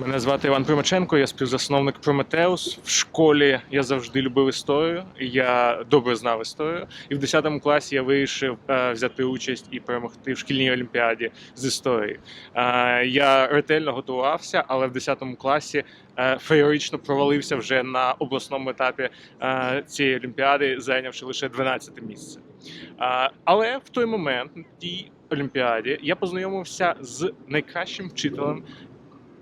Мене звати Іван Примаченко, я співзасновник Прометеус. В школі я завжди любив історію. Я добре знав історію. І в 10 класі я вирішив е, взяти участь і перемогти в шкільній олімпіаді з історії. Е, я ретельно готувався, але в 10 класі е, феєрично провалився вже на обласному етапі цієї олімпіади, зайнявши лише 12 місце. Але в той момент на тій олімпіаді я познайомився з найкращим вчителем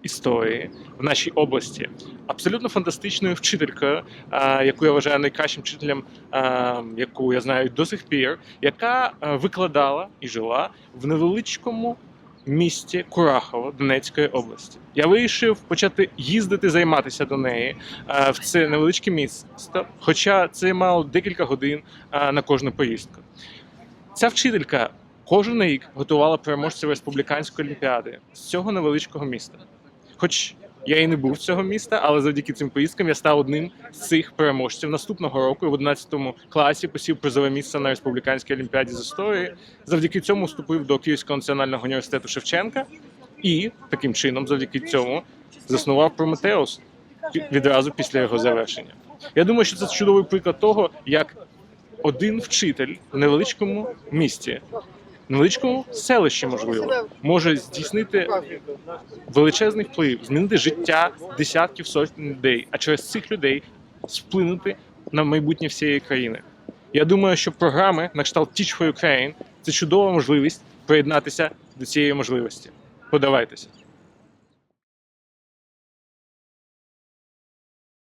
історії в нашій області. Абсолютно фантастичною вчителькою, е, яку я вважаю найкращим вчителем, е, яку я знаю до сих пір, яка е, викладала і жила в невеличкому місті Курахово Донецької області. Я вирішив почати їздити займатися до неї в це невеличке місто, хоча це мало декілька годин на кожну поїздку. Ця вчителька кожен рік готувала переможців республіканської олімпіади з цього невеличкого міста. Хоч я і не був цього міста, але завдяки цим поїздкам я став одним з цих переможців. Наступного року, в 11 класі, посів призове місце на республіканській олімпіаді з історії. Завдяки цьому вступив до Київського національного університету Шевченка і таким чином, завдяки цьому, заснував Прометеус відразу після його завершення. Я думаю, що це чудовий приклад того, як один вчитель в невеличкому місті, невеличкому селищі, можливо, може здійснити величезний вплив, змінити життя десятків сотень людей, а через цих людей вплинути на майбутнє всієї країни. Я думаю, що програми на кшталт Teach for Ukraine – це чудова можливість приєднатися до цієї можливості. Подавайтеся.